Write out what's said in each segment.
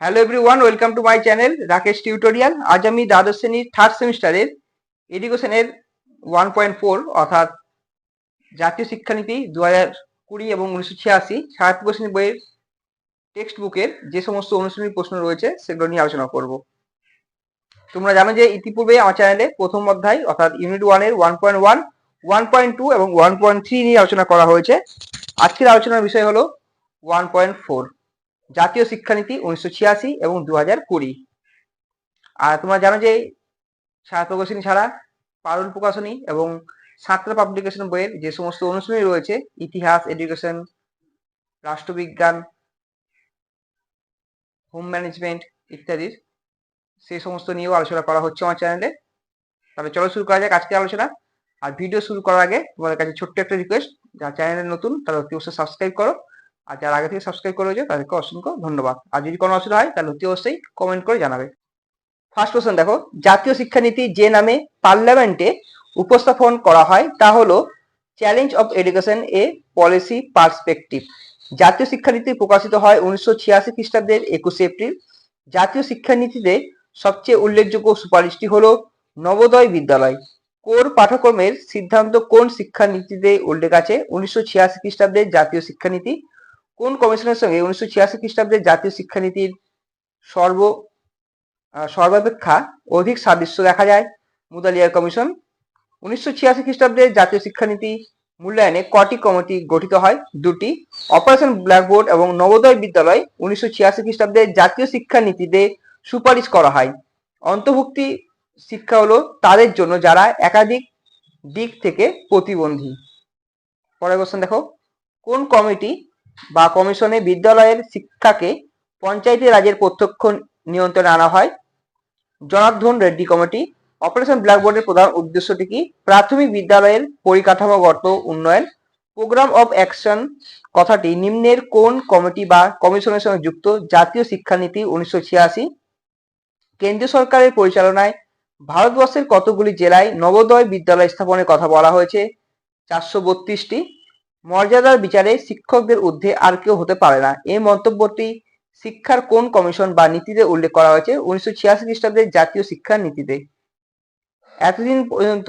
Hello everyone welcome to my channel Rakesh tutorial আজ আমি দ্বাদশ শ্রেণির থার্ড সেমিস্টারের এডুকেশনের ওয়ান পয়েন্ট ফোর অর্থাৎ জাতীয় শিক্ষানীতি দু হাজার কুড়ি এবং উনিশশো ছিয়াশি সাহিত্য শ্রেণি বইয়ের টেক্সট বুকের যে সমস্ত অনুশীলনী প্রশ্ন রয়েছে, সেগুলো নিয়ে আলোচনা করব। তোমরা জানো যে ইতিপূর্বে আমার চ্যানেলে প্রথম অধ্যায়, অর্থাৎ ইউনিট ওয়ানের one point one one point two এবং ওয়ান পয়েন্ট থ্রি নিয়ে আলোচনা করা হয়েছে। আজকের আলোচনার বিষয় হলো ওয়ান পয়েন্ট ফোর জাতীয় শিক্ষানীতি উনিশশো ছিয়াশি এবং দু হাজার কুড়ি। আর তোমরা জানো যে সাহিত্য প্রকাশনী ছাড়া পারুল প্রকাশনী এবং সাঁতরা পাবলিকেশন বইয়ের যে সমস্ত অনুশীলনী রয়েছে, ইতিহাস এডুকেশন রাষ্ট্রবিজ্ঞান হোম ম্যানেজমেন্ট ইত্যাদির সেই সমস্ত নিয়েও আলোচনা করা হচ্ছে আমার চ্যানেলে। তাহলে চলো শুরু করা যাক আজকের আলোচনা। আর ভিডিও শুরু করার আগে তোমাদের কাছে ছোট্ট একটা রিকোয়েস্ট যারা চ্যানেলে নতুন তারা অতি অবশ্যই সাবস্ক্রাইব করো। আর যারা আগে থেকে সাবস্ক্রাইব করে রয়েছে তাদেরকে অসংখ্য ধন্যবাদ। আর যদি কোনো অসুবিধা হয়, তাহলে অতি অবশ্যই কমেন্ট করে জানাবে। ফার্স্ট কোশ্চেন দেখো, জাতীয় শিক্ষানীতি যে নামে পার্লামেন্টে উপস্থাপন করা হয়, তা হলো challenge of education a policy perspective জাতীয় শিক্ষানীতি প্রকাশিত হয় উনিশশো ছিয়াশি খ্রিস্টাব্দের একুশে এপ্রিল। জাতীয় শিক্ষানীতিতে সবচেয়ে উল্লেখযোগ্য সুপারিশটি হলো নবোদয় বিদ্যালয়। কোর পাঠ্যক্রমের সিদ্ধান্ত কোন শিক্ষানীতিতে উল্লেখ আছে? উনিশশো ছিয়াশি খ্রিস্টাব্দের জাতীয় শিক্ষানীতি। কোন কমিশনের সঙ্গে উনিশশো ছিয়াশি খ্রিস্টাব্দে জাতীয় শিক্ষানীতির সর্ব সর্বাপেক্ষা অধিক সাদৃশ্য দেখা যায়? মুদালিয়ার কমিশন। উনিশশো ছিয়াশি খ্রিস্টাব্দে জাতীয় শিক্ষানীতি মূল্যায়নে কটি কমিটি গঠিত হয়? দুটি। অপারেশন ব্ল্যাকবোর্ড এবং নবোদয় বিদ্যালয় উনিশশো ছিয়াশি খ্রিস্টাব্দে জাতীয় শিক্ষানীতিতে সুপারিশ করা হয়। অন্তর্ভুক্তি শিক্ষা হলো তাদের জন্য যারা একাধিক দিক থেকে প্রতিবন্ধী। পরের কোশ্চেন দেখো। কোন কমিটি বা কমিশনে বিদ্যালয়ের শিক্ষাকে পঞ্চায়েতি রাজের প্রত্যক্ষ নিয়ন্ত্রণে আনা হয়। জনার্দন রেড্ডি কমিটি, অপারেশন ব্ল্যাকবোর্ডের প্রধান উদ্দেশ্যটি কি? প্রাথমিক বিদ্যালয়ের পরিকাঠামোগত উন্নয়ন, প্রোগ্রাম অব অ্যাকশন কথাটি নিম্নের কোন কমিটি বা কমিশনের সঙ্গে যুক্ত? জাতীয় শিক্ষানীতি উনিশশো ছিয়াশি। কেন্দ্রীয় সরকারের পরিচালনায় ভারতবর্ষের কতগুলি জেলায় নবোদয় বিদ্যালয় স্থাপনের কথা বলা হয়েছে? চারশো বত্রিশটি। মর্যাদার বিচারে শিক্ষকদের ঊর্ধ্বে আর কেউ হতে পারে না। এই মন্তব্যটি শিক্ষার কোন কমিশন বা নীতিতে উল্লেখ করা হয়েছে? উনিশশো ছিয়াশি খ্রিস্টাব্দের জাতীয় শিক্ষা নীতিতে। এতদিন পর্যন্ত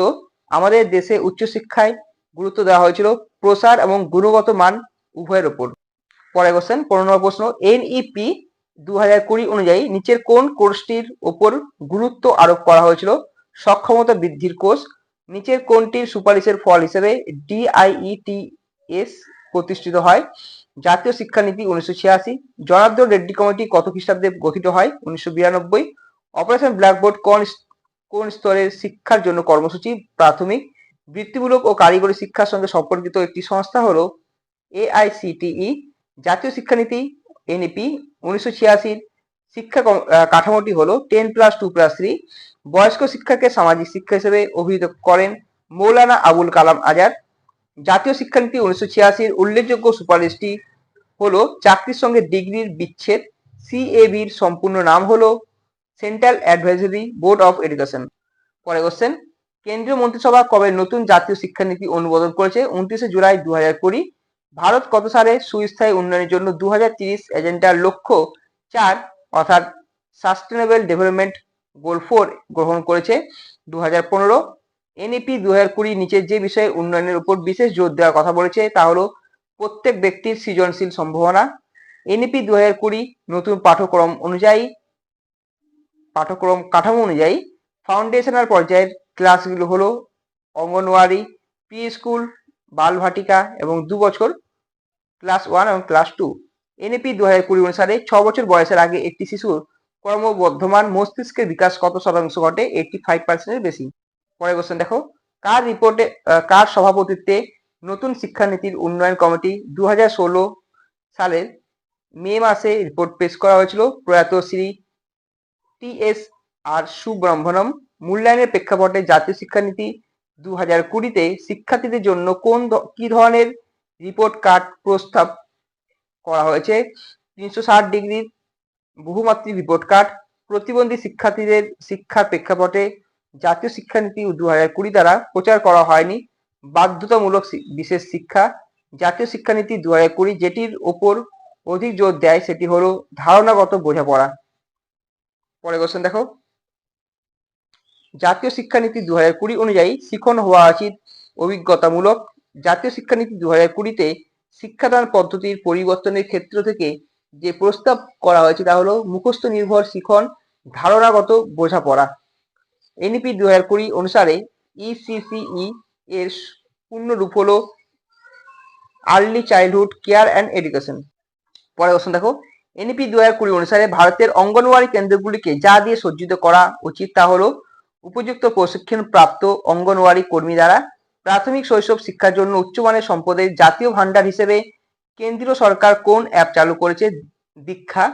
আমাদের দেশে উচ্চশিক্ষায় গুরুত্ব দেওয়া হয়েছিল প্রসার এবং গুণগত মান উভয়ের ওপর। পরে কোশ্চেন পনেরো প্রশ্ন এনইপি দু হাজার কুড়ি অনুযায়ী নিচের কোন কোর্সটির ওপর গুরুত্ব আরোপ করা হয়েছিল? সক্ষমতা বৃদ্ধির কোর্স, নিচের কোনটির সুপারিশের ফল হিসেবে ডিআইইটিএস প্রতিষ্ঠিত হয়। জাতীয় শিক্ষানীতি উনিশশো ছিয়াশি, জনার্দন রেড্ডি কমিটি কত খ্রিস্টাব্দে গঠিত হয়? উনিশশো বিরানব্বই, অপারেশন ব্ল্যাকবোর্ড কোন কোন স্তরের শিক্ষার জন্য কর্মসূচি? প্রাথমিক, বৃত্তিমূলক ও কারিগরি শিক্ষার সঙ্গে সম্পর্কিত একটি সংস্থা হল এআইসিটিই। জাতীয় শিক্ষানীতি এনইপি, উনিশশো ছিয়াশির শিক্ষা কাঠামোটি হলো ten plus two plus three. বয়স্ক শিক্ষাকে সামাজিক শিক্ষা হিসেবে অভিহিত করেন মৌলানা আবুল কালাম আজাদ। জাতীয় শিক্ষানীতি উনিশশো ছিয়াশির উল্লেখযোগ্য সুপারিশটি হলো চাকরির সঙ্গে ডিগ্রির বিচ্ছেদ সিএবির সম্পূর্ণ নাম হলো central advisory board of education পরে কোশ্চেন কেন্দ্রীয় মন্ত্রিসভা কবে নতুন জাতীয় শিক্ষানীতি অনুমোদন করেছে? উনত্রিশে জুলাই দু হাজার কুড়ি। ভারত কত সালে সুস্থায়ী উন্নয়নের জন্য দু হাজার তিরিশ এজেন্ডার লক্ষ্য? চার, অর্থাৎ সাস্টেনেবল ডেভেলপমেন্ট গোল ফোর গ্রহণ করেছে দু হাজার পনেরো। এনইপি দু হাজার কুড়ি নিচের যে বিষয়ে উন্নয়নের উপর বিশেষ জোর দেওয়ার কথা বলেছে, তা হলো প্রত্যেক ব্যক্তির সৃজনশীল সম্ভাবনা। এনইপি দু হাজার কুড়ি নতুন পাঠ্যক্রম অনুযায়ী, পাঠ্যক্রম কাঠামো অনুযায়ী ফাউন্ডেশনাল পর্যায়ের ক্লাসগুলো হলো অঙ্গনওয়াড়ি প্রি স্কুল বালভাটিকা এবং দু বছর ক্লাস ওয়ান এবং ক্লাস টু এনএপি দু হাজার কুড়ি অনুসারে ছ বছর বয়সের আগে একটি শিশুর ক্রমবর্ধমান মস্তিষ্কের বিকাশ কত শতাংশ ঘটে? এইটটি ফাইভ পার্সেন্টের বেশি। পরের কোশ্চেন দেখো। কার রিপোর্টে কার সভাপতিত্বে নতুন শিক্ষানীতির উন্নয়ন কমিটি দু হাজার ষোলো সালের মে মাসে রিপোর্ট পেশ করা হয়েছিল? প্রয়াত Shri T S R Subramanian মূল্যায়নের প্রেক্ষাপটে জাতীয় শিক্ষানীতি দু হাজার কুড়িতে শিক্ষার্থীদের জন্য কোন কি ধরনের রিপোর্ট কার্ড প্রস্তাব করা হয়েছে? তিনশো ষাট ডিগ্রির বহুমাত্রিক রিপোর্ট কার্ড প্রতিবন্ধী শিক্ষার্থীদের শিক্ষার প্রেক্ষাপটে জাতীয় শিক্ষানীতি দু হাজার কুড়ি দ্বারা প্রচার করা হয়নি। বাধ্যতামূলক বিশেষ শিক্ষা। জাতীয় শিক্ষানীতি দু হাজার কুড়ি যেটির ওপর অধিক জোর দেয় সেটি হলো ধারণাগত বোঝাপড়া। পরে কোশ্চেন দেখো। জাতীয় শিক্ষানীতি দু হাজার কুড়ি অনুযায়ী শিখন হওয়া উচিত অভিজ্ঞতামূলক। জাতীয় শিক্ষানীতি দু হাজার কুড়িতে শিক্ষাদান পদ্ধতির পরিবর্তনের ক্ষেত্র থেকে যে প্রস্তাব করা হয়েছে তা হলো মুখস্থ নির্ভর শিখন ধারণাগত বোঝাপড়া। এনইপি দু হাজার কুড়ি অনুসারে ইসিসিই এর পূর্ণরূপ হল early childhood care and education পরে কোশ্চেন দেখো। এনইপি দু হাজার কুড়ি অনুসারে ভারতের অঙ্গনওয়াড়ি কেন্দ্রগুলিকে যা দিয়ে সজ্জিত করা উচিত তা হল উপযুক্ত প্রশিক্ষণ প্রাপ্ত অঙ্গনওয়াড়ি কর্মী দ্বারা প্রাথমিক শৈশব শিক্ষার জন্য উচ্চমানের সম্পদের জাতীয় ভান্ডার হিসেবে কেন্দ্রীয় সরকার কোন অ্যাপ চালু করেছে? দীক্ষা।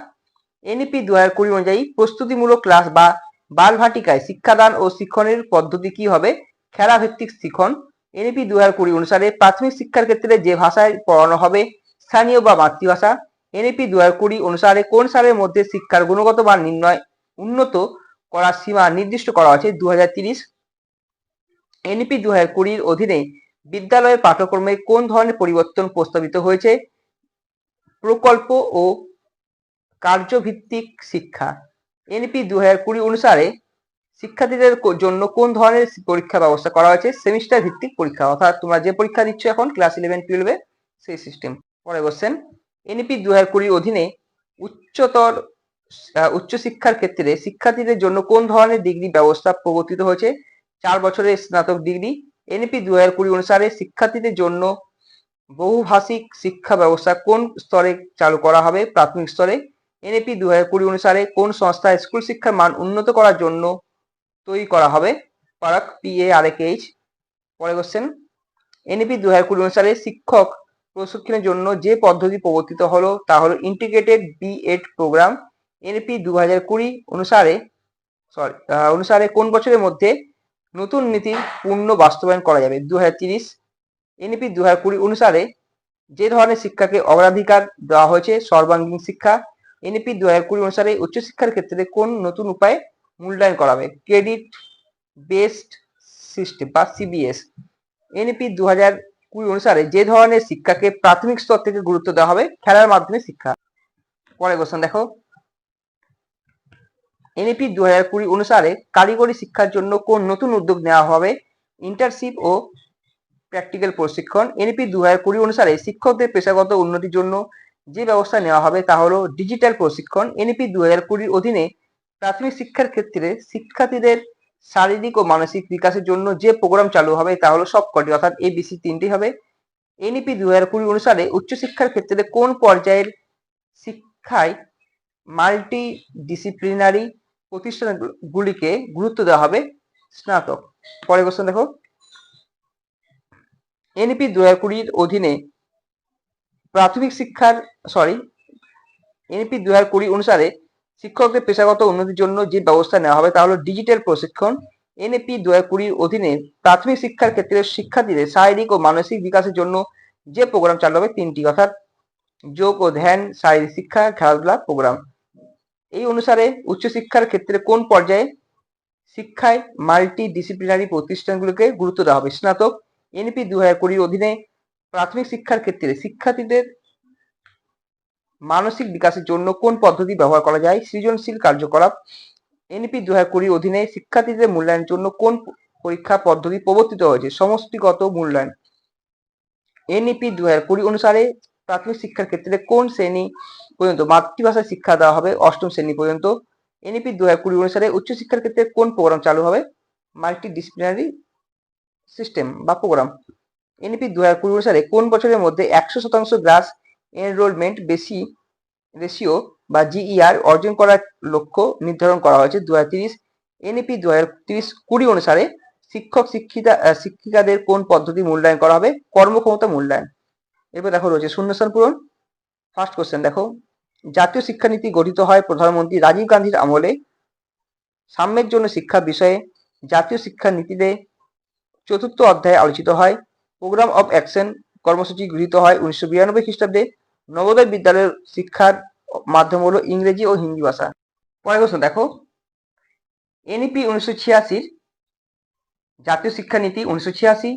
এনইপি দু হাজার কুড়ি অনুযায়ী প্রস্তুতিমূলক ক্লাস বা বালভাটিকায় শিক্ষাদান ও শিক্ষণের পদ্ধতি কি হবে? খেলা ভিত্তিক শিখন এনইপি দু হাজার কুড়ি অনুসারে প্রাথমিক শিক্ষার ক্ষেত্রে যে ভাষায় পড়ানো হবে, স্থানীয় বা মাতৃভাষা এনইপি দু হাজার কুড়ি অনুসারে কোন সালের মধ্যে শিক্ষার গুণগত মান নির্ণয় উন্নত করার সীমা নির্দিষ্ট করা হয়েছে? দু হাজার তিরিশ এনইপি দু হাজার কুড়ির অধীনে বিদ্যালয়ের পাঠ্যক্রমে কোন ধরনের পরিবর্তন প্রস্তাবিত হয়েছে? প্রকল্প ও কার্যভিত্তিক শিক্ষা। এনপি দু হাজার কুড়ি অনুসারে শিক্ষার্থীদের জন্য কোন ধরনের পরীক্ষা ব্যবস্থা করা হয়েছে? সেমিস্টার ভিত্তিক পরীক্ষা। অর্থাৎ তোমরা যে পরীক্ষা দিচ্ছ এখন ক্লাস ইলেভেন টুয়েলভে সেই সিস্টেম পরে কোশ্চেন এনপি দু হাজার কুড়ির অধীনে উচ্চতর উচ্চশিক্ষার ক্ষেত্রে শিক্ষার্থীদের জন্য কোন ধরনের ডিগ্রি ব্যবস্থা প্রবর্তিত হয়েছে? চার বছরের স্নাতক ডিগ্রি। এনপি দু হাজার কুড়ি অনুসারে শিক্ষার্থীদের জন্য বহুভাষিক শিক্ষা ব্যবস্থা কোন স্তরে চালু করা হবে? প্রাথমিক স্তরে এনএপি দু হাজার কুড়ি অনুসারে কোন সংস্থা স্কুল শিক্ষার মান উন্নত করার জন্য তৈরি করা হবে? PARAKH P A R H পরে কোশ্চেন এনএপি দু হাজার কুড়ি অনুসারে শিক্ষক প্রশিক্ষণের জন্য যে পদ্ধতি প্রবর্তিত হলো তা হলো integrated B Ed program NEP দু হাজার কুড়ি অনুসারে সরি অনুসারে কোন বছরের মধ্যে নতুন নীতির পূর্ণ বাস্তবায়ন করা যাবে? দু হাজার তিরিশ এনইপি দু হাজার কুড়ি অনুসারে যে ধরনের শিক্ষাকে অগ্রাধিকার দেওয়া হয়েছে সর্বাঙ্গীন শিক্ষা এনইপি দু হাজার কুড়ি অনুসারে উচ্চশিক্ষার ক্ষেত্রে কোন নতুন উপায়ে মূল্যায়ন করা হবে? ক্রেডিট বেসড সিস্টেম বা সিবিএস এনইপি দু হাজার কুড়ি অনুসারে যে ধরনের শিক্ষাকে প্রাথমিক স্তর থেকে গুরুত্ব দেওয়া হবে, খেলার মাধ্যমে শিক্ষা। পরে কোশ্চেন দেখো। এনইপি দু হাজার কুড়ি অনুসারে কারিগরি শিক্ষার জন্য কোন নতুন উদ্যোগ নেওয়া হবে? ইন্টার্নশিপ ও প্র্যাকটিক্যাল প্রশিক্ষণ। এনপি দু হাজার কুড়ি অনুসারে শিক্ষকদের পেশাগত উন্নতির জন্য যে ব্যবস্থা নেওয়া হবে তা হলো ডিজিটাল প্রশিক্ষণ এনপি দু হাজার কুড়ির অধীনে প্রাথমিক শিক্ষার ক্ষেত্রে শিক্ষার্থীদের শারীরিক ও মানসিক বিকাশের জন্য যে প্রোগ্রাম চালু হবে তা হলো সবকটি, অর্থাৎ এবিসি তিনটি হবে। এনইপি দু হাজার কুড়ি অনুসারে উচ্চশিক্ষার ক্ষেত্রে কোন পর্যায়ের শিক্ষায় মাল্টি ডিসিপ্লিনারি প্রতিষ্ঠানগুলিকে গুরুত্ব দেওয়া হবে? স্নাতক। পরে কোশ্চেন দেখো। এনপি দু হাজার কুড়ির অধীনে প্রাথমিক শিক্ষার সরি এনপি দু হাজার কুড়ি অনুসারে শিক্ষকদের পেশাগত উন্নতির জন্য যে ব্যবস্থা নেওয়া হবে তা হলো ডিজিটাল প্রশিক্ষণ। এনএপি দু হাজার কুড়ির অধীনে প্রাথমিক শিক্ষার ক্ষেত্রে শিক্ষার্থীদের শারীরিক ও মানসিক বিকাশের জন্য যে প্রোগ্রাম চালু হবে তিনটি, অর্থাৎ যোগ ও ধ্যান, শারীরিক শিক্ষা, খেলাধুলা প্রোগ্রাম এই অনুসারে উচ্চশিক্ষার ক্ষেত্রে কোন পর্যায়ে শিক্ষায় মাল্টি ডিসিপ্লিনারি প্রতিষ্ঠানগুলোকে গুরুত্ব দেওয়া হবে? স্নাতক। এনপি দু হাজার কুড়ির অধীনে প্রাথমিক শিক্ষার ক্ষেত্রে শিক্ষার্থীদের মানসিক বিকাশের জন্য কোন পদ্ধতি ব্যবহার করা যায়? সৃজনশীল কার্যকলাপ এনপি দু হাজার কুড়ির অধীনে শিক্ষার্থীদের মূল্যায়নের জন্য কোন পরীক্ষা পদ্ধতি প্রবর্তিত হয়েছে? সমষ্টিগত মূল্যায়ন, এনইপি দু হাজার কুড়ি অনুসারে প্রাথমিক শিক্ষার ক্ষেত্রে কোন শ্রেণি পর্যন্ত মাতৃভাষায় শিক্ষা দেওয়া হবে? অষ্টম শ্রেণি পর্যন্ত, এনইপি দু হাজার কুড়ি অনুসারে উচ্চশিক্ষার ক্ষেত্রে কোন প্রোগ্রাম চালু হবে? মাল্টি ডিসিপ্লিনারি সিস্টেম বা প্রোগ্রাম এনপি দু হাজার কুড়ি অনুসারে কোন বছরের মধ্যে একশো শতাংশ গ্রাস এনরোলমেন্ট বেশি রেশিও বা জিইআর অর্জন করার লক্ষ্য নির্ধারণ করা হয়েছে দু হাজার তিরিশ? এনইপি দু হাজার তিরিশ কুড়ি অনুসারে শিক্ষক আহ, শিক্ষিকাদের কোন পদ্ধতি মূল্যায়ন করা হবে? কর্মক্ষমতা মূল্যায়ন। এবার দেখো রয়েছে শূন্যস্থান পূরণ। ফার্স্ট কোশ্চেন দেখো। জাতীয় শিক্ষানীতি গঠিত হয় প্রধানমন্ত্রী রাজীব গান্ধীর আমলে। সাম্যের জন্য শিক্ষা বিষয়ে জাতীয় শিক্ষা নীতিতে চতুর্থ অধ্যায়ে আলোচিত হয়। প্রোগ্রাম অফ অ্যাকশন কর্মসূচি গৃহীত হয় উনিশশো বিরানব্বই খ্রিস্টাব্দে। নবোদয় বিদ্যালয়ের শিক্ষার মাধ্যম হলো ইংরেজি ও হিন্দি ভাষা। পরে প্রশ্ন, দেখো। এনইপি উনিশশো ছিয়াশির জাতীয় শিক্ষানীতি উনিশশো ছিয়াশি।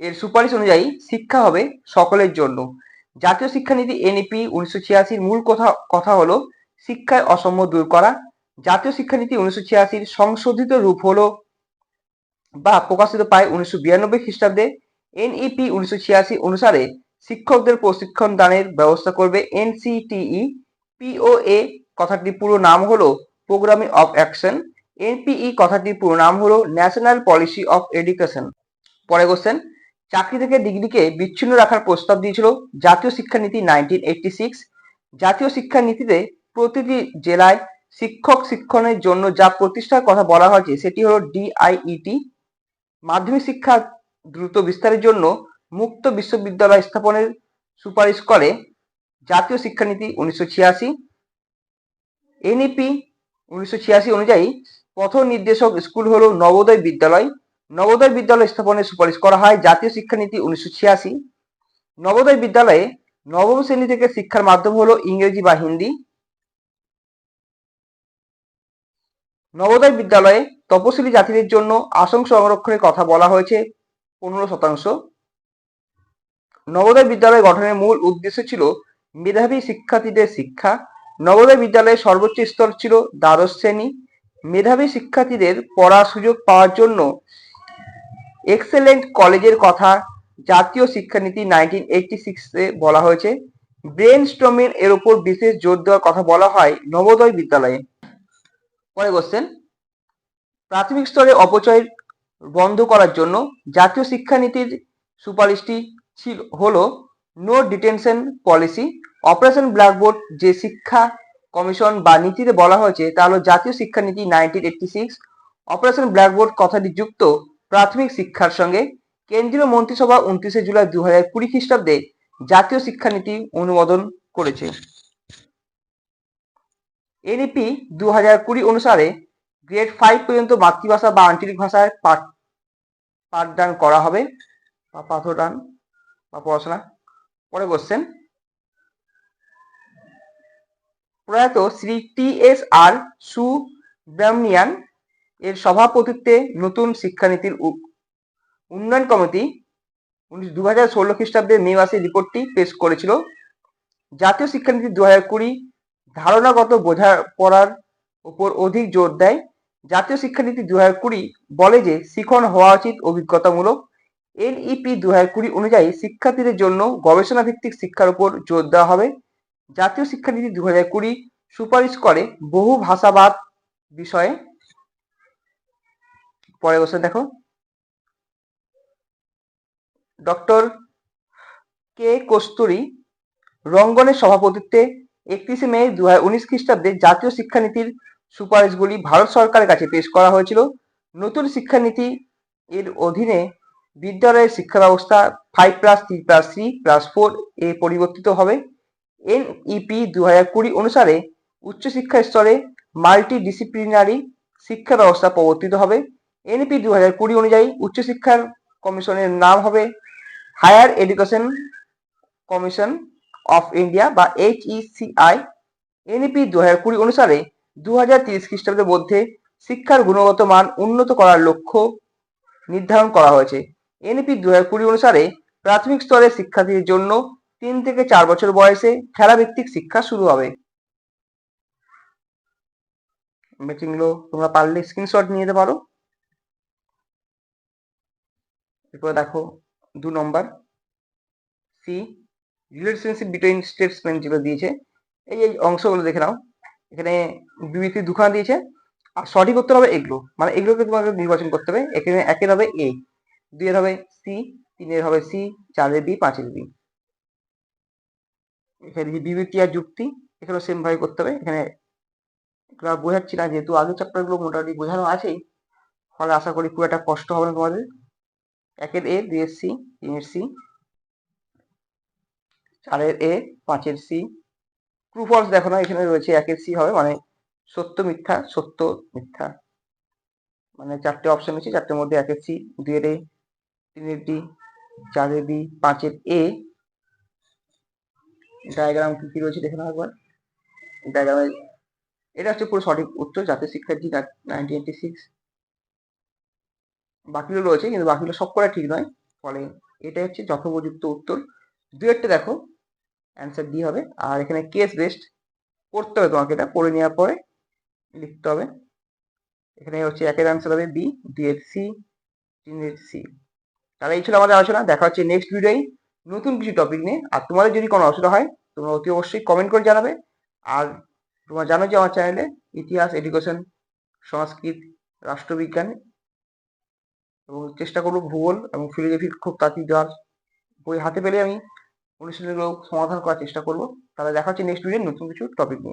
এর সুপারিশ অনুযায়ী শিক্ষা হবে সকলের জন্য। জাতীয় শিক্ষানীতি এনইপি উনিশশো ছিয়াশির মূল কথা কথা হলো শিক্ষায় অসাম্য দূর করা। জাতীয় শিক্ষানীতি উনিশশো ছিয়াশির সংশোধিত রূপ হলো বা প্রকাশিত পায় উনিশশো বিরানব্বই খ্রিস্টাব্দে। এনইপি উনিশশো ছিয়াশি অনুসারে শিক্ষকদের প্রশিক্ষণ দানের ব্যবস্থা করবে এনসিটিই পিওএ কথাটির পুরো নাম হলো প্রোগ্রামিং অফ অ্যাকশন এনপিই কথাটির পুরো নাম হলো ন্যাশনাল পলিসি অফ এডুকেশন পরে কোশ্চেন চাকরি থেকে ডিগ্রিকে বিচ্ছিন্ন রাখার প্রস্তাব দিয়েছিল জাতীয় শিক্ষানীতি নাইনটিন এইটটি সিক্স জাতীয় শিক্ষানীতিতে প্রতিটি জেলায় শিক্ষক শিক্ষণের জন্য যা প্রতিষ্ঠার কথা বলা হয়েছে সেটি হলো ডিআইইটি মাধ্যমিক শিক্ষা দ্রুত বিস্তারের জন্য মুক্ত বিশ্ববিদ্যালয় স্থাপনের সুপারিশ করে জাতীয় শিক্ষানীতি উনিশশো ছিয়াশি, এনইপি উনিশশো ছিয়াশি অনুযায়ী পথ নির্দেশক স্কুল হল নবোদয় বিদ্যালয়। নবোদয় বিদ্যালয় স্থাপনের সুপারিশ করা হয় জাতীয় শিক্ষানীতি উনিশশো ছিয়াশি। নবোদয় বিদ্যালয়ে নবম শ্রেণি থেকে শিক্ষার মাধ্যম হলো ইংরেজি বা হিন্দি। নবোদয় বিদ্যালয়ে তপশিলি জাতিদের জন্য আসন সংরক্ষণের কথা বলা হয়েছে। পনেরো শতাংশ। নবোদয় বিদ্যালয় গঠনের মূল উদ্দেশ্য ছিল মেধাবী শিক্ষার্থীদের শিক্ষা। নবোদয় বিদ্যালয়ের সর্বোচ্চ স্তর ছিল দ্বাদশ শ্রেণি। মেধাবী শিক্ষার্থীদের পড়ার সুযোগ পাওয়ার জন্য এক্সেলেন্ট কলেজের কথা জাতীয় শিক্ষানীতি নাইনটিন এইটটি সিক্সে বলা হয়েছে। ব্রেন স্ট্রমিং এর উপর বিশেষ জোর দেওয়ার কথা বলা হয় নবোদয় বিদ্যালয়ে। পরে কোশ্চেন প্রাথমিক স্তরে অপচয় বন্ধ করার জন্য জাতীয় শিক্ষানীতির সুপারিশটি ছিল, হলো no detention policy operation blackboard যে শিক্ষা কমিশন বা নীতিতে বলা হয়েছে, তা হলো জাতীয় শিক্ষানীতি nineteen eighty six operation blackboard কথাটি যুক্ত প্রাথমিক শিক্ষার সঙ্গে কেন্দ্রীয় মন্ত্রিসভা উনত্রিশে জুলাই দু হাজার কুড়ি খ্রিস্টাব্দে জাতীয় শিক্ষানীতি অনুমোদন করেছে। এনইপি দু হাজার কুড়ি অনুসারে গ্রেড ফাইভ পর্যন্ত মাতৃভাষা বা আঞ্চলিক ভাষায় পাঠ পাঠদান করা হবে বা পাঠদান বা পড়াশোনা। পরে বসছেন প্রয়াত শ্রী টি এস আর সুব্রামনিয়ান এর সভাপতিত্বে নতুন শিক্ষানীতির উন্নয়ন কমিটি উনিশ দু হাজার ষোলো খ্রিস্টাব্দে মে মাসে রিপোর্টটি পেশ করেছিল। জাতীয় শিক্ষানীতি দু হাজার কুড়ি ধারণাগত বোঝা পড়ার উপর অধিক জোর দেয়। জাতীয় শিক্ষানীতি দু হাজার কুড়ি বলে যে শিখন হওয়া উচিত অভিজ্ঞতামূলক। এনইপি দু হাজার কুড়ি অনুযায়ী শিক্ষার্থীদের জন্য গবেষণা ভিত্তিক শিক্ষার উপর জোর দেওয়া হবে। জাতীয় শিক্ষানীতি দু হাজার কুড়ি সুপারিশ করে বহু ভাষাবাদ বিষয়ে। পরে বসে দেখো। ডক্টর কে কস্তুরী রঙ্গনের সভাপতিত্বে একত্রিশে মে দু হাজার উনিশ খ্রিস্টাব্দে জাতীয় শিক্ষানীতির সুপারিশগুলি ভারত সরকারের কাছে পেশ করা হয়েছিল। নতুন শিক্ষানীতি এর অধীনে বিদ্যালয়ের শিক্ষা ব্যবস্থা five plus three plus three plus four এ পরিবর্তিত হবে। এনইপি দু হাজার কুড়ি অনুসারে উচ্চশিক্ষা স্তরে মাল্টি ডিসিপ্লিনারি শিক্ষা ব্যবস্থা প্রবর্তিত হবে। এনইপি দু হাজার কুড়ি অনুযায়ী উচ্চশিক্ষার কমিশনের নাম হবে higher education commission of India বা এইচ এইচইসিআই এনইপি দু হাজার কুড়ি অনুসারে দু হাজার তিরিশ খ্রিস্টাব্দের মধ্যে শিক্ষার গুণগত মান উন্নত করার লক্ষ্য নির্ধারণ করা হয়েছে। এনইপি দু হাজার কুড়ি অনুসারে প্রাথমিক স্তরের শিক্ষার্থীদের জন্য তিন থেকে চার বছর বয়সে খেলাভিত্তিক শিক্ষা শুরু হবে। ম্যাচিংগুলো তোমরা পারলে স্ক্রিনশট নিয়ে যেতে পারো। এরপরে দেখো দু নম্বর। সি রিলেশনশিপ বিটুইন স্টেটসম্যান যেগুলো দিয়েছে। এই এই অংশগুলো দেখে নাও। এখানে বিবৃতি দুখানা দিয়েছে। আর সঠিক উত্তর হবে এগুলো। মানে এগুলোকে তোমাকে নির্বাচন করতে হবে। এখানে একের হবে এ, দুইয়ের হবে সি, তিনের হবে সি, চারের বি, পাঁচের বি। এখানে যে বিবৃতি আর যুক্তি এখানে সেম ভাবে করতে হবে। এখানে বোঝাচ্ছি না, যেহেতু আগের চ্যাপ্টারগুলো মোটামুটি বোঝানো আছেই। ফলে আশা করি খুব একটা কষ্ট হবে না তোমাদের। একের এ, দুইয়ের সি, তিনের সি, চারের এ, পাঁচের সি ট্রু ফলস দেখো না এখানে রয়েছে একের সি হবে মানে সত্য মিথ্যা সত্য মিথ্যা। মানে চারটে অপশন আছে চারটের মধ্যে একের সি দুইয়ের এ তিনের ডি চারের বি পাঁচের এ ডায়াগ্রাম কি কি রয়েছে দেখে নাও একবার ডায়াগ্রামে এটা হচ্ছে পুরো সঠিক উত্তর, জাতীয় শিক্ষার্থী এইটি সিক্স বাকিগুলো রয়েছে, কিন্তু বাকিগুলো সব করা ঠিক নয়। ফলে এটাই হচ্ছে যথোপযুক্ত উত্তর। দুয়েরটা দেখো অ্যান্সার ডি হবে। আর এখানে কেস বেস্ট করতে হবে তোমাকে এটা, করে নেওয়ার পরে লিখতে হবে। এখানে হচ্ছে একের অ্যান্সার হবে বি দুই এর সি তিনের সি তাহলে এই ছিল আমাদের আলোচনা। দেখা হচ্ছে নেক্সট ভিডিওই নতুন কিছু টপিক নিয়ে। আর তোমাদের যদি কোনো অসুবিধা হয়, তোমরা অতি অবশ্যই কমেন্ট করে জানাবে। আর তোমরা জানো যে আমার চ্যানেলে ইতিহাস এডুকেশন সংস্কৃত, রাষ্ট্রবিজ্ঞান এবং চেষ্টা করব ভূগোল এবং ফিলোজফি খুব তাড়াতাড়ি দেওয়ার বই হাতে পেলে আমি অনুশীলনগুলো সমাধান করার চেষ্টা করব। তাহলে দেখা হচ্ছে নেক্সট ভিডিও নতুন কিছু টপিক নিয়ে।